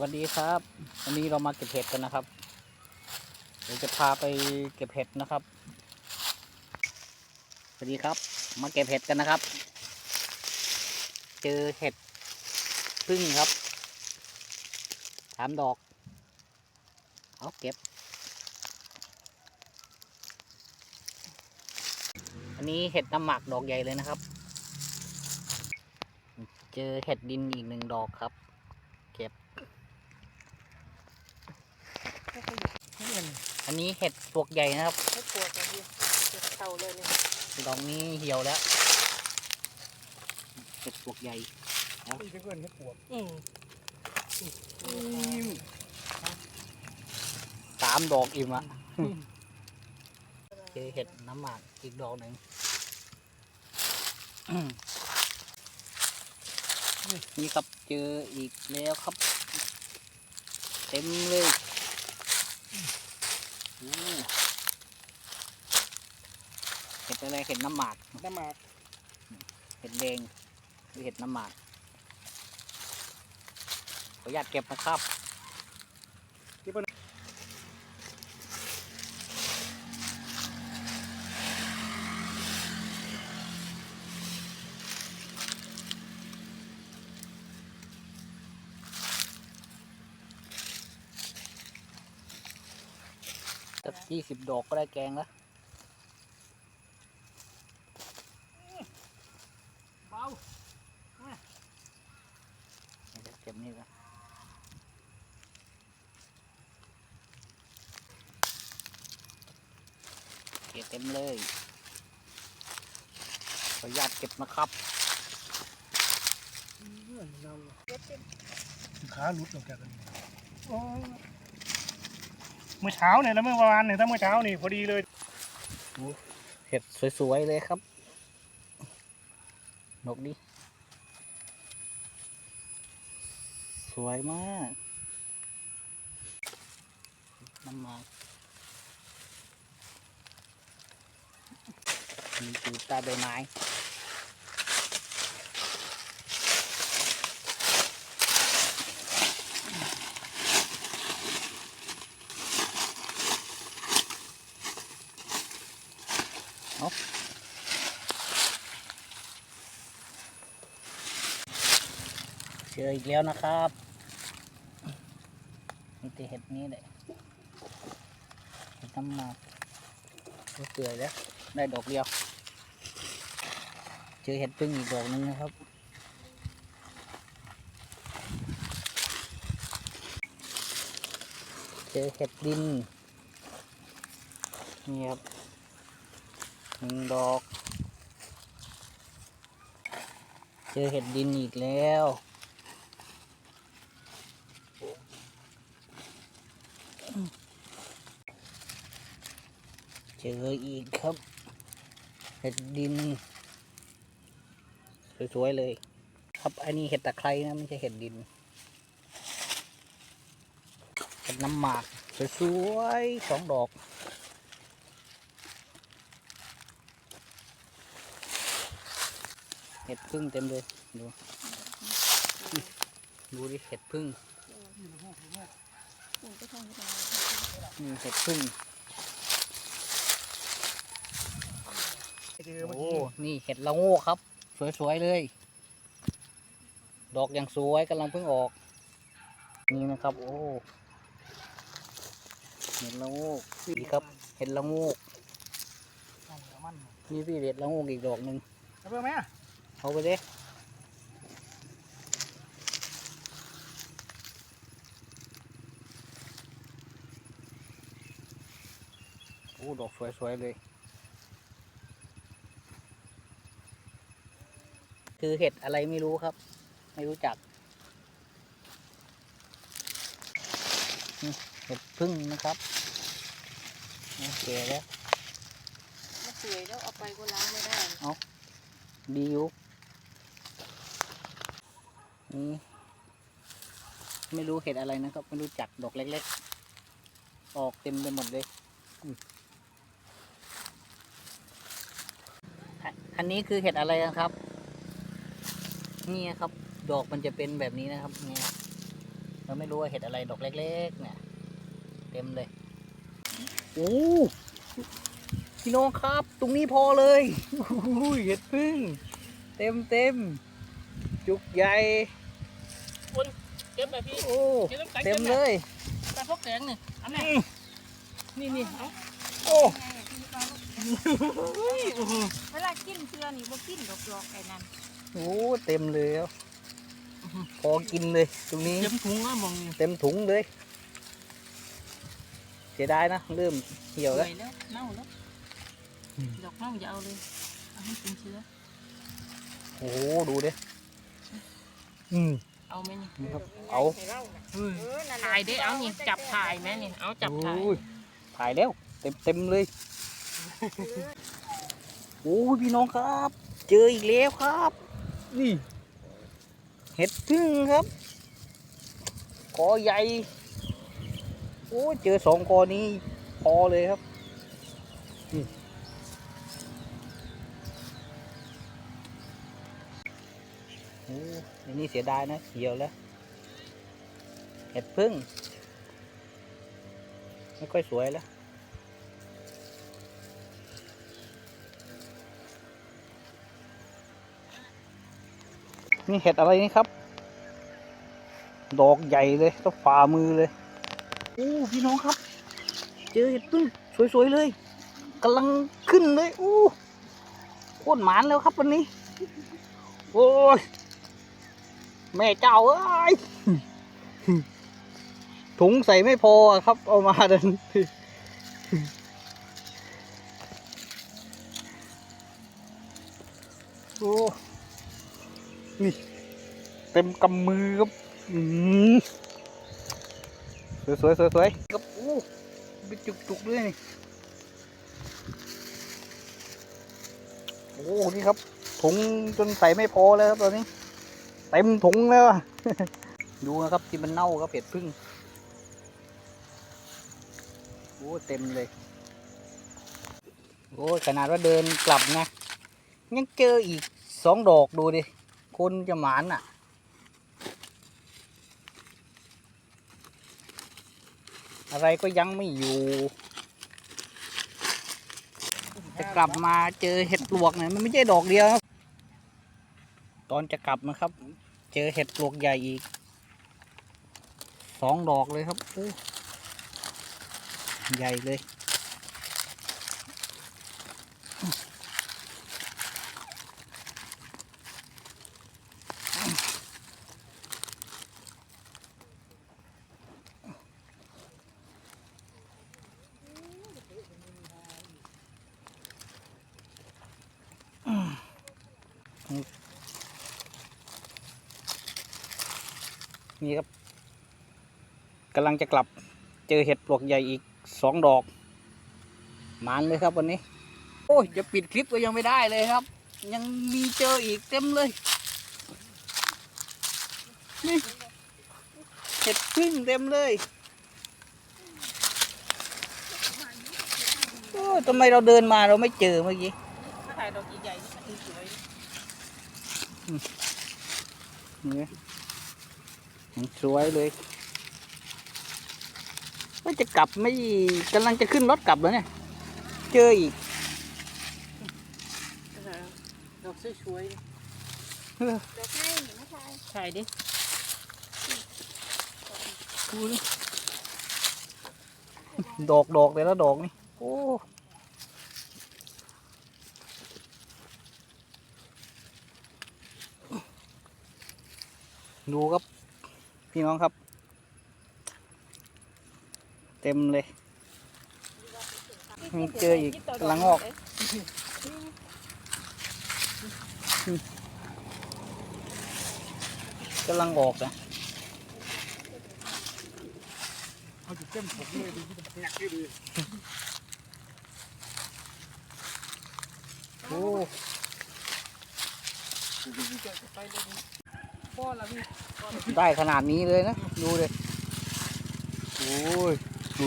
วัสดีครับ วันนี้เรามาเก็บเห็ดกันนะครับ เดี๋ยวจะพาไปเก็บเห็ดนะครับ สวัสดีครับ มาเก็บเห็ดกันนะครับ เจอเห็ดพึ่งครับสามดอก เอาเก็บ อันนี้เห็ดน้ำหมักดอกใหญ่เลยนะครับ เจอเห็ดดินอีกหนึ่งดอกครับ เก็บ นี่มั นอันนี้เห็ดปวกใหญ่นะครับ ไม่ปวดเลยพี่เจ็บเข่าเลยเนี่ยดอกนี้เหี่ยวแล้วเห็ดปวกใหญ่นี่เป็นเพื่อนให้ปวดอืมสามดอกอิ่มอะเจอเห็ดน้ำหมากอีกดอกหนึ่งนี่ครับเจออีกแล้วครับ เต็มเลยโอ้ เห็ดอะไรเห็ดน้ำหมาก น้ำหมาก เห็ดแดงหรือเห็ดน้ำหมากขออนุญาตเก็บนะครับ สักยี่สิบดอกก็ได้แกงแล้วเบาเดี๋ยวเก็บนี่ละเก็บเต็มเลยขออนุญาตเก็บนะครับเพื่อนเราขาหลุดออกจากกันโอ้ย เมื่อเช้าเนี่ยแล้วเมื่อวานเนี่ยถ้าเมื่อเช้านี่พอดีเลยเห็ดสวยๆเลยครับ นกดิสวยมากน้ำมันนี่คือใตาใบไม้ จออีกแล้วนะครับนี่แต่เห็ดนี้แหละเห็ดน้ำหมากก็เปื่อยแล้ว ได้ดอกเดียว เจอเห็ดพึ่งอีกดอกหนึงนะครับ เจอเห็ดดิน นี่ครับหนึ่งดอก เจอเห็ดดินอีกแล้ว จออีกครับเห็ดดิน สวยๆเลย ครับอันนี้เห็ดตะไคร้นะไม่ใช่เห็ดดินเห็ดน้ำหมาก สวยๆสองดอกเห็ดพึ่งเต็มเลยดูดูดิเห็ดพึ่งนี่เห็ดพึ่ง เจอเมื่อโอ้ กี้นี่เห็ดละโง่ครับ สวยๆเลย ดอกอย่างสวยกำลังเพิ่งออก นี่นะครับ โอ้ เห็ดละโง่นี่ครับ เห็ดละโง่นั่นแหละมันนี่พี่เห็ดละโง่อีกดอกหนึ่งเอาเพิ่มไหมอะเอาไปเด้โอ้ ดอกสวยๆเลย คือเห็ดอะไรไม่รู้ครับ ไม่รู้จักนี่เห็ดพึ่งนะครับโอเคแล้วมันเปื่อยแล้วเอาไปก็ล้างไม่ได้ดีอยู่นี่ไม่รู้เห็ดอะไรนะครับ ไม่รู้จักดอกเล็ก ๆ ออกเต็มไปหมดเลยอืมอันอันนี้คือเห็ดอะไรนะครับ นี่ครับ ดอกมันจะเป็นแบบนี้นะครับเนี่ยครับเราไม่รู้ว่าเห็ดอะไรดอกเล็ก ๆ เนี่ย เต็มเลยโอ้พี่น้องครับ ตรงนี้พอเลยอุ้ยเห็ดพึ่ง เต็มเต็มจุกใหญ่เก็บไปพี่โอ้เก็บน้ำแข็งเต็มเลยไปพวกแกงนี่อันนี้นี่นี่เอาโอ้เวลากินเชื่อนี่บ่กินดอกหรอกไอ้นั่น โหเต็มเลยครับพอกินเลยตรงนี้เต็มถุงแล้วมองนี่เต็มถุงเลยเสียดายนะเริ่มเหี่ยวแล้วเปื่อยแล้วเน่าแล้วอืมดอกเน่าอย่าเอาเลยเอาให้กินเชื้อโอ้โหดูดิอืมเอาไหมนี่นี่ครับเอาถ่ายได้เอานี่จับถ่ายไหมนี่เอาจับถ่ายโอ้ยถ่ายแล้วเต็มเต็มเลยโอ้ยพี่น้องครับ เจออีกแล้วครับ นี่เห็ดพึ่งครับกอใหญ่โอ้เจอสองกอนี้พอเลยครับนี่โอ้ยนนี้เสียดายนะเหี่ยวแล้ว เห็ดพึ่งไม่ค่อยสวยแล้ว นี่เห็ดอะไรนี่ครับ ดอกใหญ่เลยต้องฝ่ามือเลยโอ้พี่น้องครับ เจอเห็ดพึ่งสวยๆเลยกำลังขึ้นเลยโอ้โคตรหมานแล้วครับวันนี้ โอ้ยแม่เจ้าเอ้ยถุงใส่ไม่พอครับ เอามาเดินโอ้ นี่ เต็มกำมือครับสวยสวยสวยสวยครับโอ้เป็นจุกจุกๆด้วยนี่โอ้นี่ครับถุงจนใส่ไม่พอแล้วครับตอนนี้ เต็มถุงแล้วะดูนะครับที่มันเน่าครับเห็ดพึ่งโอ้เต็มเลย โอ้ขนาดว่าเดินกลับนะ ยังเจออีกสองดอกดูดิ คนจะหมานอะ อะไรก็ยังไม่อยู่ จะกลับมาเจอเห็ดปลวกเนี่ยมันไม่ใช่ดอกเดียวตอนจะกลับนะครับ เจอเห็ดปลวกใหญ่อีกสองดอกเลยครับใหญ่เลย นี่ครับกำลังจะกลับเจอเห็ดปลวกใหญ่อีกสองดอกหมานเลยครับวันนี้ โอ้ยจะปิดคลิปก็ยังไม่ได้เลยครับ ยังมีเจออีกเต็มเลยนี่เห็ดพึ่งเต็มเลยโอ้ทำไมเราเดินมาเราไม่เจอเมื่อกี้ถ่ายดอกใหญ่ๆ นี่มันสวยนี่มันสวยเลยว่าจะกลับไม่กำลังจะขึ้นรถกลับแล้วเนี่ย เจออีกดอกสวยเออดอกไม้นี่นะคะๆถ่ายดิดูดิดอกดอกแต่ละดอกนี่ โอ้ ดูครับ พี่น้องครับ เต็มเลยมีเจออีกกำลังออกกำลังออกนะเอาจุดเต็มผมเลยดูที่หนักที่ดีโอ้ พ่อละพี่ได้ขนาดนี้เลยนะ ดูเลยโอ้ยดู